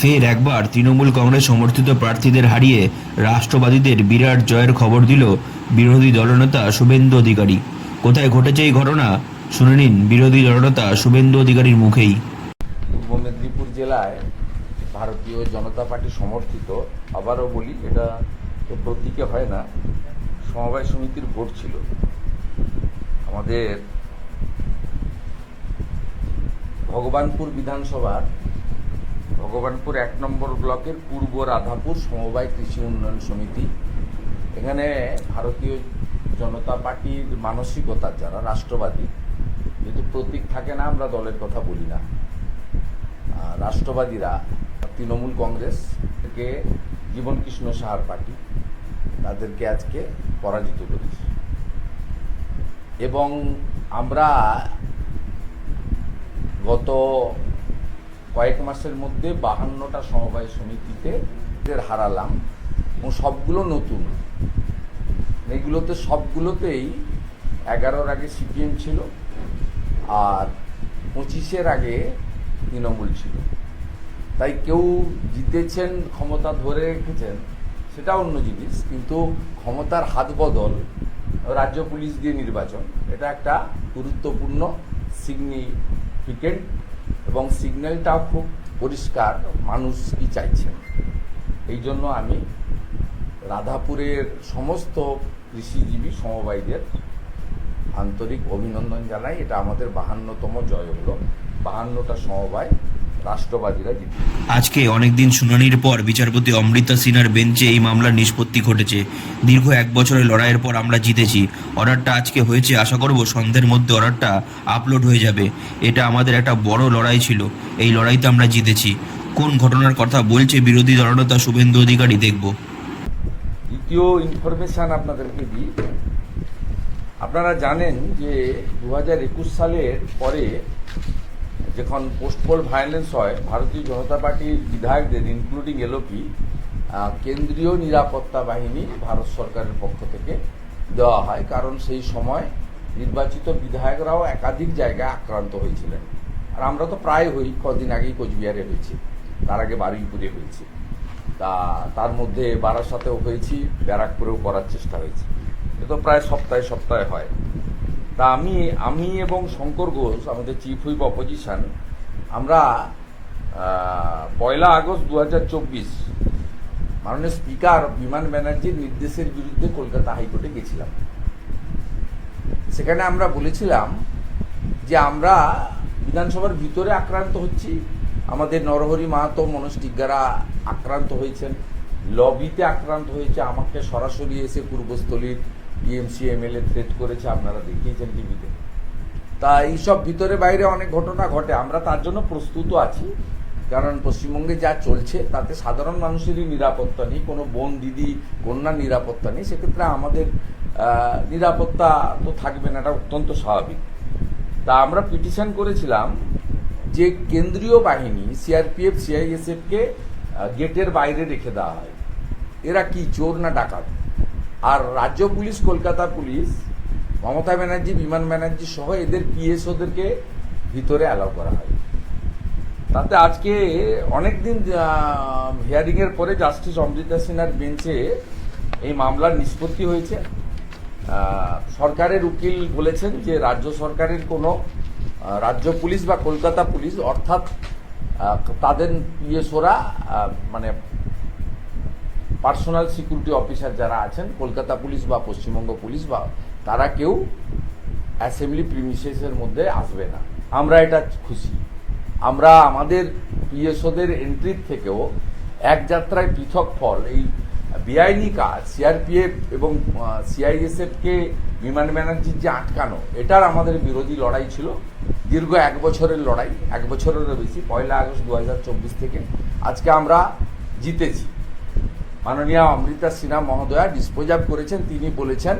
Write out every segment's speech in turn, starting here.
ফের একবার তৃণমূল কংগ্রেস সমর্থিত প্রার্থীদের হারিয়ে রাষ্ট্রবাদীদের বিরাট জয়ের খবর দিল বিরোধী দলনেতা শুভেন্দু অধিকারী। কোথায় ঘটেছে এই ঘটনা? শুনে নিন বিরোধী দলনেতা শুভেন্দু অধিকারীর মুখেই। পূর্ব মেদিনীপুর জেলায় ভারতীয় জনতা পার্টি সমর্থিত, আবারও বলি, এটা তো প্রতীকে হয় না, সমবায় সমিতির ভোট ছিল। আমাদের ভগবানপুর বিধানসভার ভগবানপুর এক নম্বর ব্লকের পূর্ব রাধাপুর সমবায় কৃষি উন্নয়ন সমিতি। এখানে ভারতীয় জনতা পার্টির মানসিকতা, যারা রাষ্ট্রবাদী যেহেতু প্রতীক থাকে না, আমরা দলের কথা বলি না। রাষ্ট্রবাদীরা তৃণমূল কংগ্রেস থেকে জীবন কৃষ্ণ সাহার পার্টি, তাদেরকে আজকে পরাজিত করেছে। এবং আমরা গত কয়েক মাসের মধ্যে বাহান্নটা সমবায় সমিতিতে হারালাম এবং সবগুলো নতুন। এগুলোতে সবগুলোতেই এগারোর আগে সিপিএম ছিল আর পঁচিশের আগে তৃণমূল ছিল। তাই কেউ জিতেছেন, ক্ষমতা ধরে রেখেছেন, সেটা অন্য জিনিস, কিন্তু ক্ষমতার হাত বদল রাজ্য পুলিশ দিয়ে নির্বাচন, এটা একটা গুরুত্বপূর্ণ সিগনিফিকেন্ট এবং সিগন্যালটাও খুব পরিষ্কার মানুষ কি চাইছেন এই জন্য আমি রাধাপুরের সমস্ত কৃষিজীবী সমবায়ীদের আন্তরিক অভিনন্দন জানাই। এটা আমাদের বাহান্নতম জয় হলো। বাহান্নটা সমবায় রাষ্ট্রবাদীরা জিতে আজকে অনেকদিন শুনানির পর বিচারপতি অমৃতা সিনহার বেঞ্চে এই মামলার নিষ্পত্তি ঘটেছে। দীর্ঘ এক বছরের লড়াইয়ের পর আমরা জিতেছি। অর্ডারটা আজকে হয়েছে আশা করব সন্ধ্যের মধ্যে অর্ডারটা আপলোড হয়ে যাবে। এটা আমাদের একটা বড় লড়াই ছিল। এই লড়াইতে আমরা জিতেছি। কোন ঘটনার কথা বলছে বিরোধী দলনেতা শুভেন্দু অধিকারী দেখব। দ্বিতীয় ইনফরমেশন আপনাদেরকে দিই। আপনারা জানেন যে দু হাজার একুশ সালের পরে যখন পোস্টপোল ভায়োলেন্স হয়, ভারতীয় জনতা পার্টির বিধায়কদের ইনক্লুডিং এলওপি কেন্দ্রীয় নিরাপত্তা বাহিনী ভারত সরকারের পক্ষ থেকে দেওয়া হয়। কারণ সেই সময় নির্বাচিত বিধায়করাও একাধিক জায়গায় আক্রান্ত হয়েছিলেন। আর আমরা তো প্রায় হই, কদিন আগেই কোচবিহারে হয়েছে। তার আগে বারুইপুরে হয়েছে। তা, তার মধ্যে বারাসাতেও হয়েছি, ব্যারাকপুরেও করার চেষ্টা হয়েছে। এ তো প্রায় সপ্তাহে সপ্তাহে হয়। তা আমি আমি এবং শঙ্কর ঘোষ, আমাদের চিফ হুইপ অপোজিশন আমরা পয়লা আগস্ট দু হাজার চব্বিশ, মাননীয় স্পিকার বিমান ব্যানার্জির নির্দেশের বিরুদ্ধে কলকাতা হাইকোর্টে গেছিলাম। সেখানে আমরা বলেছিলাম যে আমরা বিধানসভার ভিতরে আক্রান্ত হচ্ছি। আমাদের নরহরি মাহাতো মনোজ টিগ্গারা আক্রান্ত হয়েছেন। লবিতে আক্রান্ত হয়েছে। আমাকে সরাসরি এসে পূর্বস্থলীর টিএমসি এমএলএ থ্রেট করেছে, আপনারা দেখিয়েছেন টিভিতে তা এইসব ভিতরে বাইরে অনেক ঘটনা ঘটে, আমরা তার জন্য প্রস্তুত আছি। কারণ পশ্চিমবঙ্গে যা চলছে, তাতে সাধারণ মানুষেরই নিরাপত্তা নেই, কোনো বোন, দিদি কন্যার নিরাপত্তা নেই। সেক্ষেত্রে আমাদের নিরাপত্তা তো থাকবে না, এটা অত্যন্ত স্বাভাবিক। তা আমরা পিটিশন করেছিলাম যে কেন্দ্রীয় বাহিনী সিআরপিএফ সিআইএসএফকে গেটের বাইরে রেখে দেওয়া হয়। এরা কি, চোর না ডাকাত? আর রাজ্য পুলিশ, কলকাতা পুলিশ, মমতা ব্যানার্জি, বিমান ব্যানার্জি সহ এদের পিএসওদেরকে ভিতরে অ্যালাউ করা হয়। তাতে আজকে অনেকদিন হিয়ারিং এর পরে জাস্টিস অমৃতা সিনহার বেঞ্চে এই মামলার নিষ্পত্তি হয়েছে। সরকারের উকিল বলেছেন যে রাজ্য সরকারের কোনো রাজ্য পুলিশ বা কলকাতা পুলিশ অর্থাৎ তাদের পিএসওরা মানে পার্সোনাল সিকিউরিটি অফিসার যারা আছেন, কলকাতা পুলিশ বা পশ্চিমবঙ্গ পুলিশ বা তারা কেউ অ্যাসেম্বলি প্রিমিসেসের মধ্যে আসবে না। আমরা এটা খুশি। আমরা আমাদের পিএসওদের এন্ট্রির থেকেও এক যাত্রায় পৃথক ফল, এই বেআইনি কাজ, সিআরপিএফ এবং সিআইএসএফকে বিমান ব্যানার্জির যে আটকানো, এটার আমাদের বিরোধী লড়াই ছিল। দীর্ঘ এক বছরের লড়াই, এক বছরেরও বেশি, পয়লা আগস্ট দু হাজার চব্বিশ থেকে আজকে আমরা জিতেছি। মাননীয় অমৃতা সিনহা মহোদয়া ডিসপোজাব করেছেন, তিনি বলেছেন,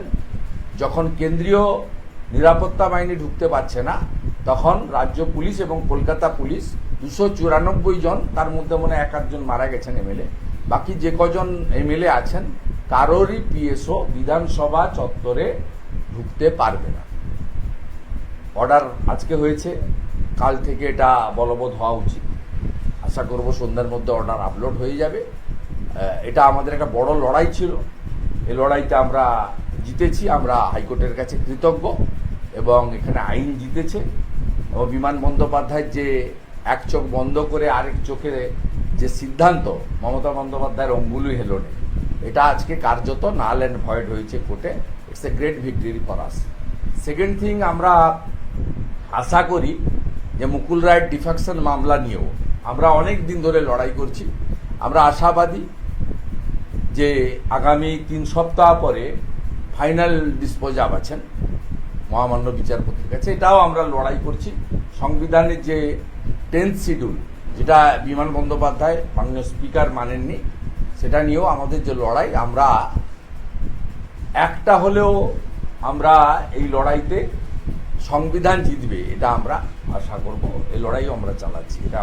যখন কেন্দ্রীয় নিরাপত্তা বাহিনী ঢুকতে পারছে না, তখন রাজ্য পুলিশ এবং কলকাতা পুলিশ দুশো চুরানব্বই জন, তার মধ্যে মনে এক আধজন মারা গেছেন এমএলএ। বাকি যে কজন এমএলএ আছেন, কারোরই পিএসও বিধানসভা চত্বরে ঢুকতে পারবে না। অর্ডার আজকে হয়েছে, কাল থেকে এটা বলবৎ হওয়া উচিত। আশা করব সন্ধ্যার মধ্যে অর্ডার আপলোড হয়ে যাবে। এটা আমাদের একটা বড় লড়াই ছিল। এই লড়াইতে আমরা জিতেছি, আমরা হাইকোর্টের কাছে কৃতজ্ঞ এবং এখানে আইন জিতেছে এবং বিমান বন্দ্যোপাধ্যায়ের যে এক চোখ বন্ধ করে আরেক চোখে যে সিদ্ধান্ত, মমতা বন্দ্যোপাধ্যায়ের অঙ্গুলি হেলনে, এটা আজকে কার্যত নাল অ্যান্ড ভয়েড হয়েছে কোর্টে। It's a great victory for us second thing আমরা আশা করি যে মুকুল রায়ের ডিফেকশন মামলা নিয়েও আমরা অনেক দিন ধরে লড়াই করছি। আমরা আশাবাদী যে আগামী তিন সপ্তাহ পরে ফাইনাল ডিসপোজাব আছেন মহামান্য বিচারপতির কাছে। এটাও আমরা লড়াই করছি। সংবিধানের যে টেন্থ শিডিউল যেটা বিমান বন্দ্যোপাধ্যায় মাননীয় স্পিকার মানেননি, সেটা নিয়েও আমাদের যে লড়াই, আমরা একটা হলেও আমরা এই লড়াইতে সংবিধান জিতবে, এটা আমরা আশা করব। এই লড়াইও আমরা চালাচ্ছি, এটা